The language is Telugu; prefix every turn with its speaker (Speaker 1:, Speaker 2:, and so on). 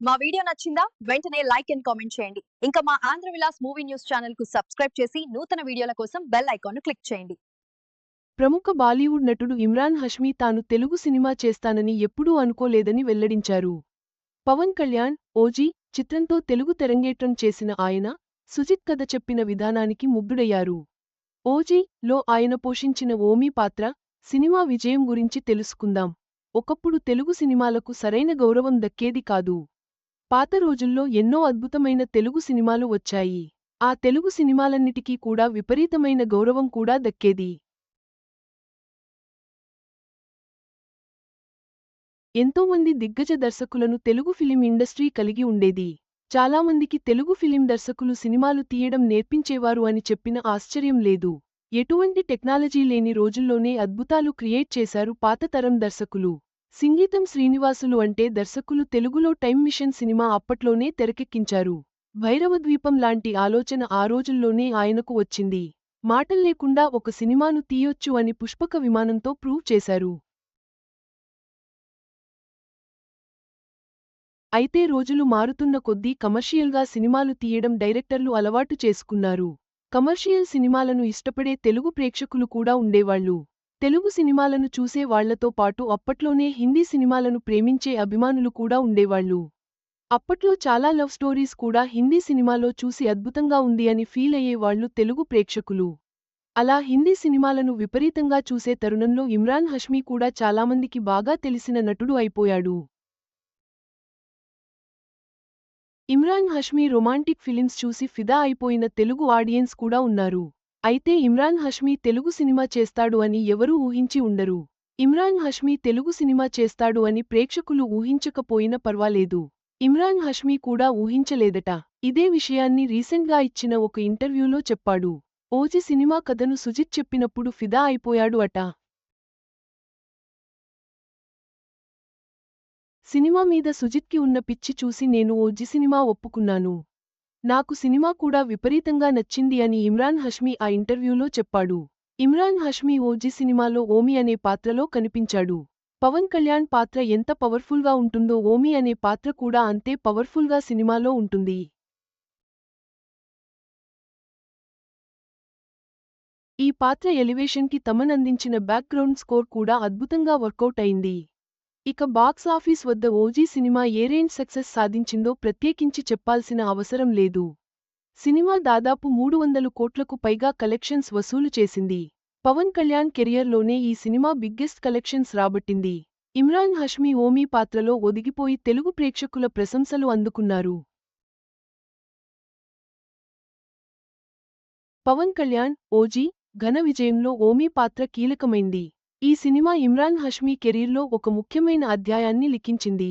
Speaker 1: మా వీడియో నచ్చిందా? వెంటనే లైక్ అండ్ కామెంట్ చేయండి. ఇంకా మా ఆంధ్ర విలాస్ మూవీ న్యూస్ ఛానల్కు సబ్స్క్రైబ్ చేసి నూతన వీడియోల కోసం బెల్ ఐకాన్ను క్లిక్ చేయండి.
Speaker 2: ప్రముఖ బాలీవుడ్ నటుడు ఇమ్రాన్ హష్మీ తాను తెలుగు సినిమా చేస్తానని ఎప్పుడూ అనుకోలేదని వెల్లడించారు. పవన్ కళ్యాణ్ ఓజీ చిత్రంతో తెలుగు తెరంగేట్రం చేసిన ఆయన సుజిత్ కథ చెప్పిన విధానానికి ముగ్ధుడయ్యారు. ఓజీ లో ఆయన పోషించిన ఓమీ పాత్ర సినిమా విజయం గురించి తెలుసుకుందాం. ఒకప్పుడు తెలుగు సినిమాలకు సరైన గౌరవం దక్కేది కాదు. పాత రోజుల్లో ఎన్నో అద్భుతమైన తెలుగు సినిమాలు వచ్చాయి. ఆ తెలుగు సినిమాలన్నిటికీ కూడా విపరీతమైన గౌరవం కూడా దక్కేది. ఎంతోమంది దిగ్గజ దర్శకులను తెలుగు ఫిలిం ఇండస్ట్రీ కలిగి ఉండేది. చాలామందికి తెలుగు ఫిలిం దర్శకులు సినిమాలు తీయడం నేర్పించేవారు అని చెప్పిన ఆశ్చర్యం లేదు. ఎటువంటి టెక్నాలజీ లేని రోజుల్లోనే అద్భుతాలు క్రియేట్ చేశారు పాత తరం దర్శకులు. సింగీతం శ్రీనివాసులు అంటే దర్శకులు తెలుగులో టైం మిషన్ సినిమా అప్పట్లోనే తెరకెక్కించారు. భైరవద్వీపం లాంటి ఆలోచన ఆ రోజుల్లోనే ఆయనకు వచ్చింది. మాటల్లేకుండా ఒక సినిమాను తీయొచ్చు అని పుష్పక విమానంతో ప్రూవ్ చేశారు. అయితే రోజులు మారుతున్న కొద్దీ కమర్షియల్గా సినిమాలు తీయడం డైరెక్టర్లు అలవాటు చేసుకున్నారు. కమర్షియల్ సినిమాలను ఇష్టపడే తెలుగు ప్రేక్షకులు కూడా ఉండేవాళ్ళు తెలుగు సినిమాలను చూసే వాళ్ళతో పాటు అప్పట్లోనే హిందీ సినిమాలను ప్రేమించే అభిమానులు కూడా ఉండేవాళ్ళు. అప్పట్లో చాలా లవ్ స్టోరీస్ కూడా హిందీ సినిమాలో చూసి అద్భుతంగా ఉంది అని ఫీల్ అయ్యేవాళ్ళు తెలుగు ప్రేక్షకులు. అలా హిందీ సినిమాలను విపరీతంగా చూసే తరుణంలో ఇమ్రాన్ హష్మీ కూడా చాలామందికి బాగా తెలిసిన నటుడు అయిపోయాడు. ఇమ్రాన్ హష్మీ రొమాంటిక్ ఫిలిమ్స్ చూసి ఫిదా అయిపోయిన తెలుగు ఆడియన్స్ కూడా ఉన్నారు. అయితే ఇమ్రాన్ హష్మీ తెలుగు సినిమా చేస్తాడు అని ఎవరూ ఊహించి ఉండరు. ఇమ్రాన్ హష్మీ తెలుగు సినిమా చేస్తాడు అని ప్రేక్షకులు ఊహించకపోయినా పర్వాలేదు. ఇమ్రాన్ హష్మీ కూడా ఊహించలేదట. ఇదే విషయాన్ని రీసెంట్గా ఇచ్చిన ఒక ఇంటర్వ్యూలో చెప్పాడు. ఓజీ సినిమా కథను సుజిత్ చెప్పినప్పుడు ఫిదా అయిపోయాడు అట. సినిమా మీద సుజిత్కి ఉన్న పిచ్చి చూసి నేను ఓజీ సినిమా ఒప్పుకున్నాను. నాకు సినిమా కూడా విపరీతంగా నచ్చింది అని ఇమ్రాన్ హష్మీ ఆ ఇంటర్వ్యూలో చెప్పాడు. ఇమ్రాన్ హష్మీ ఓజీ సినిమాలో ఓమి అనే పాత్రలో కనిపించాడు. పవన్ కళ్యాణ్ పాత్ర ఎంత పవర్ఫుల్గా ఉంటుందో ఓమి అనే పాత్ర కూడా అంతే పవర్ఫుల్గా సినిమాలో ఉంటుంది. ఈ పాత్ర ఎలివేషన్కి తమన్ అందించిన బ్యాక్గ్రౌండ్ స్కోర్ కూడా అద్భుతంగా వర్కౌట్ అయింది. ఇక బాక్స్ ఆఫీస్ వద్ద ఓజీ సినిమా ఏ రేంజ్ సక్సెస్ సాధించిందో ప్రత్యేకించి చెప్పాల్సిన అవసరం లేదు. సినిమా దాదాపు మూడు వందలు కోట్లకు పైగా కలెక్షన్స్ వసూలు చేసింది. పవన్ కళ్యాణ్ కెరియర్లోనే ఈ సినిమా బిగ్గెస్ట్ కలెక్షన్స్ రాబట్టింది. ఇమ్రాన్ హష్మీ ఓమీ పాత్రలో ఒదిగిపోయి తెలుగు ప్రేక్షకుల ప్రశంసలు అందుకున్నారు. పవన్ కళ్యాణ్ ఓజీ ఘన విజయంలో ఓమీ పాత్ర కీలకమైంది. ఈ సినిమా ఇమ్రాన్ హష్మీ కెరీర్లో ఒక ముఖ్యమైన అధ్యాయాన్ని లిఖించింది.